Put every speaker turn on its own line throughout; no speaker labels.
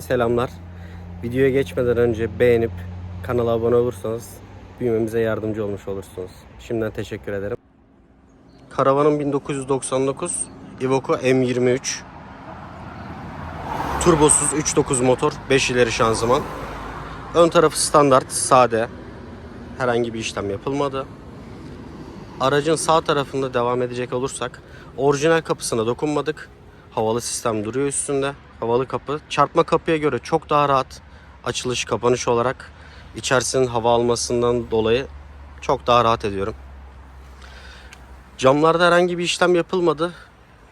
Selamlar. Videoya geçmeden önce beğenip kanala abone olursanız büyümemize yardımcı olmuş olursunuz. Şimdiden teşekkür ederim. Karavanın 1999 Iveco M23 Turbosuz 3.9 motor 5 ileri şanzıman. Ön tarafı standart, sade. Herhangi bir işlem yapılmadı. Aracın sağ tarafında devam edecek olursak orijinal kapısına dokunmadık. Havalı sistem duruyor üstünde. Havalı kapı. Çarpma kapıya göre çok daha rahat. Açılış kapanış olarak içerisinin hava almasından dolayı çok daha rahat ediyorum. Camlarda herhangi bir işlem yapılmadı.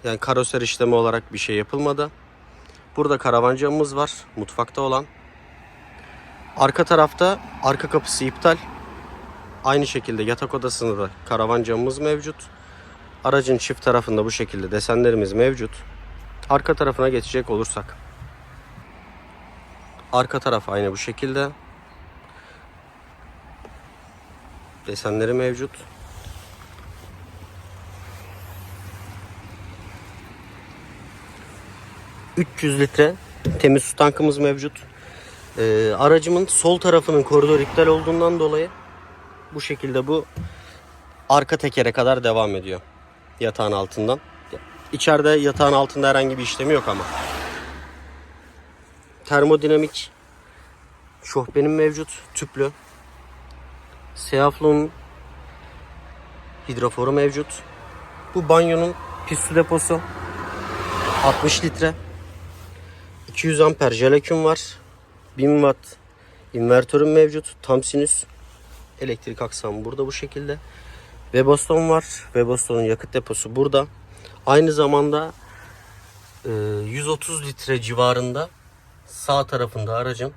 Yani karoser işlemi olarak bir şey yapılmadı. Burada karavan camımız var. Mutfakta olan. Arka tarafta arka kapısı iptal. Aynı şekilde yatak odasında da karavan camımız mevcut. Aracın çift tarafında bu şekilde desenlerimiz mevcut. Arka tarafına geçecek olursak. Arka taraf aynı bu şekilde. Desenleri mevcut. ...300 litre temiz su tankımız mevcut. Ee, aracımın sol tarafının koridor iptal olduğundan dolayı... ...bu şekilde bu... ...arka tekere kadar devam ediyor. Yatağın altından. İçeride yatağın altında herhangi bir işlemi yok ama. Termodinamik şofbenim mevcut. Tüplü. Seaflon hidroforu mevcut. Bu banyonun pis su deposu. 60 litre. 200 amper jeleküm var. 1000 watt invertörüm mevcut. Tam sinüs. Elektrik aksamı burada bu şekilde. Weboston var. Weboston'un yakıt deposu burada. Aynı zamanda e, 130 litre civarında sağ tarafında aracın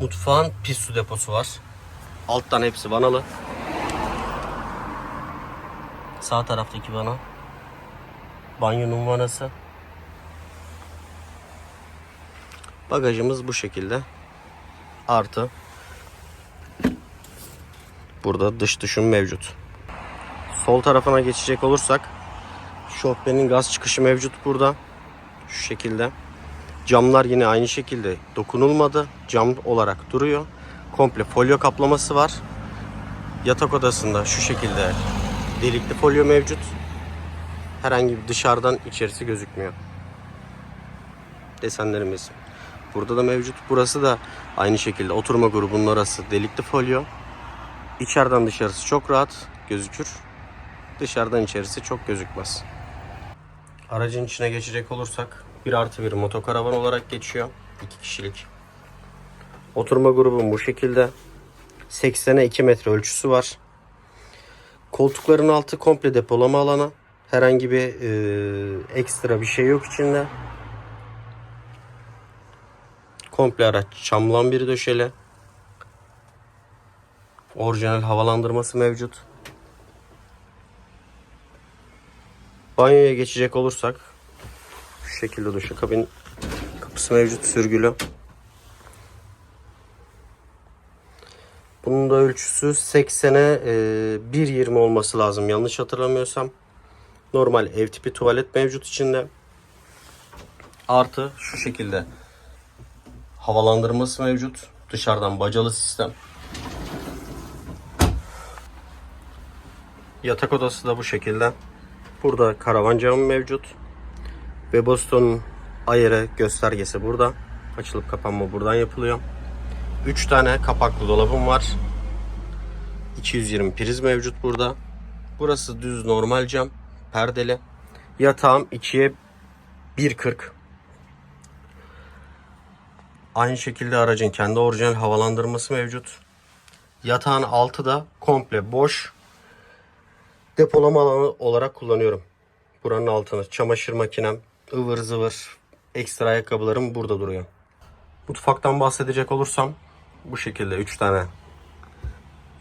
mutfağın pis su deposu var. Alttan hepsi vanalı. Sağ taraftaki vana. Banyonun vanası. Bagajımız bu şekilde. Artı burada dış düşüm mevcut. Sol tarafına geçecek olursak Şofbenin gaz çıkışı mevcut burada. Şu şekilde. Camlar yine aynı şekilde dokunulmadı. Cam olarak duruyor. Komple folyo kaplaması var. Yatak odasında şu şekilde delikli folyo mevcut. Herhangi bir dışarıdan içerisi gözükmüyor. Desenlerimiz burada da mevcut. Burası da aynı şekilde oturma grubunun orası delikli folyo. İçeriden dışarısı çok rahat gözükür. Dışarıdan içerisi çok gözükmez. Aracın içine geçecek olursak 1 artı 1 motokaravan olarak geçiyor. 2 kişilik. Oturma grubum bu şekilde. 80'e 2 metre ölçüsü var. Koltukların altı komple depolama alanı. Herhangi bir e, ekstra bir şey yok içinde. Komple araç çamlan bir döşeli. Orijinal havalandırması mevcut. Banyoya geçecek olursak şu şekilde duşakabin kapısı mevcut sürgülü. Bunun da ölçüsü 80'e e, 1.20 olması lazım yanlış hatırlamıyorsam. Normal ev tipi tuvalet mevcut içinde. Artı şu şekilde havalandırması mevcut. Dışarıdan bacalı sistem. Yatak odası da bu şekilde. Burada karavan camı mevcut. Ve Boston'un ayarı göstergesi burada. Açılıp kapanma buradan yapılıyor. 3 tane kapaklı dolabım var. 220 priz mevcut burada. Burası düz normal cam. Perdeli. Yatağım 2'ye 1.40. Aynı şekilde aracın kendi orijinal havalandırması mevcut. Yatağın altı da komple boş depolama alanı olarak kullanıyorum. Buranın altını çamaşır makinem, ıvır zıvır, ekstra ayakkabılarım burada duruyor. Mutfaktan bahsedecek olursam bu şekilde 3 tane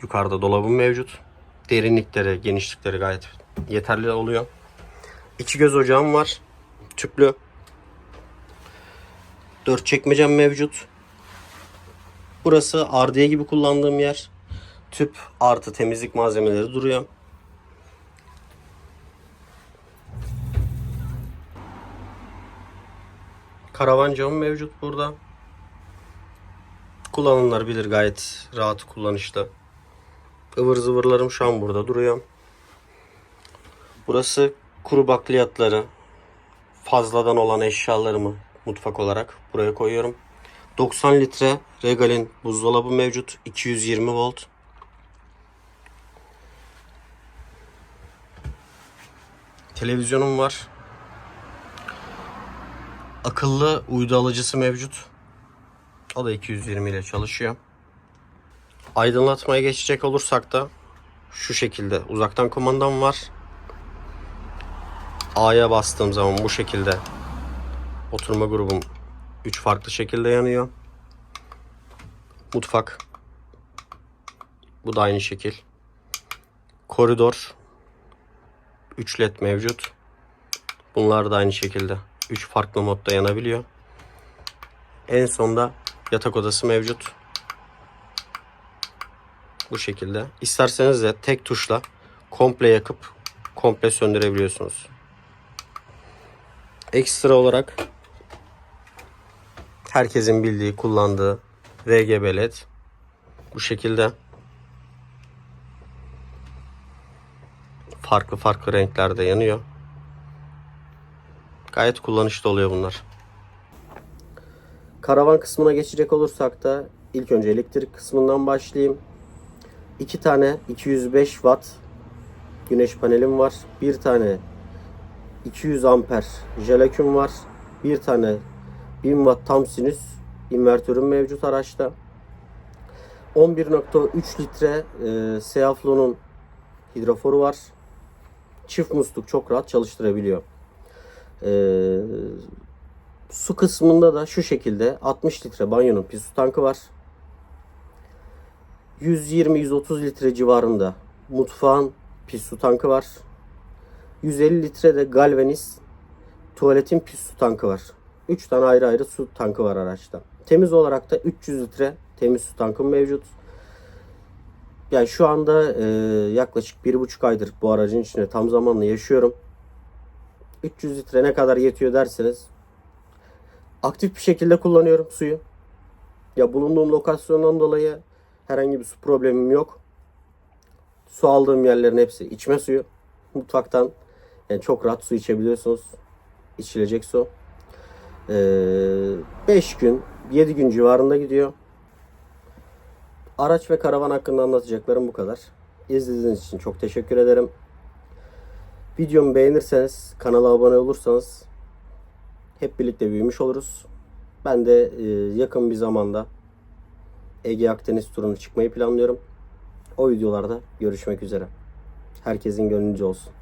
yukarıda dolabım mevcut. Derinlikleri, genişlikleri gayet yeterli oluyor. İki göz ocağım var. Tüplü. Dört çekmecem mevcut. Burası ardiye gibi kullandığım yer. Tüp artı temizlik malzemeleri duruyor. Karavan camı mevcut burada. Kullananlar bilir gayet rahat kullanışlı. Ivır zıvırlarım şu an burada duruyor. Burası kuru bakliyatları, fazladan olan eşyalarımı mutfak olarak buraya koyuyorum. 90 litre Regal'in buzdolabı mevcut. 220 volt. Televizyonum var. Akıllı uydu alıcısı mevcut. O da 220 ile çalışıyor. Aydınlatmaya geçecek olursak da şu şekilde uzaktan kumandam var. A'ya bastığım zaman bu şekilde oturma grubum 3 farklı şekilde yanıyor. Mutfak. Bu da aynı şekil. Koridor. 3 led mevcut. Bunlar da aynı şekilde 3 farklı modda yanabiliyor. En sonda yatak odası mevcut. Bu şekilde. İsterseniz de tek tuşla komple yakıp komple söndürebiliyorsunuz. Ekstra olarak herkesin bildiği, kullandığı RGB LED bu şekilde farklı farklı renklerde yanıyor. Gayet kullanışlı oluyor bunlar. Karavan kısmına geçecek olursak da ilk önce elektrik kısmından başlayayım. İki tane 205 watt güneş panelim var. Bir tane 200 amper jelaküm var. Bir tane 1000 watt tam sinüs invertörüm mevcut araçta. 11.3 litre e, Seaflon'un hidroforu var. Çift musluk çok rahat çalıştırabiliyor. E, su kısmında da şu şekilde 60 litre banyonun pis su tankı var. 120-130 litre civarında mutfağın pis su tankı var. 150 litre de galvaniz tuvaletin pis su tankı var. 3 tane ayrı ayrı su tankı var araçta. Temiz olarak da 300 litre temiz su tankım mevcut. Yani şu anda e, yaklaşık 1,5 aydır bu aracın içinde tam zamanlı yaşıyorum. 300 litre ne kadar yetiyor derseniz aktif bir şekilde kullanıyorum suyu. Ya bulunduğum lokasyondan dolayı herhangi bir su problemim yok. Su aldığım yerlerin hepsi içme suyu. Mutfaktan yani çok rahat su içebiliyorsunuz. İçilecek su. 5 gün, 7 gün civarında gidiyor. Araç ve karavan hakkında anlatacaklarım bu kadar. İzlediğiniz için çok teşekkür ederim. Videomu beğenirseniz, kanala abone olursanız hep birlikte büyümüş oluruz. Ben de e, yakın bir zamanda Ege Akdeniz turunu çıkmayı planlıyorum. O videolarda görüşmek üzere. Herkesin gönlünce olsun.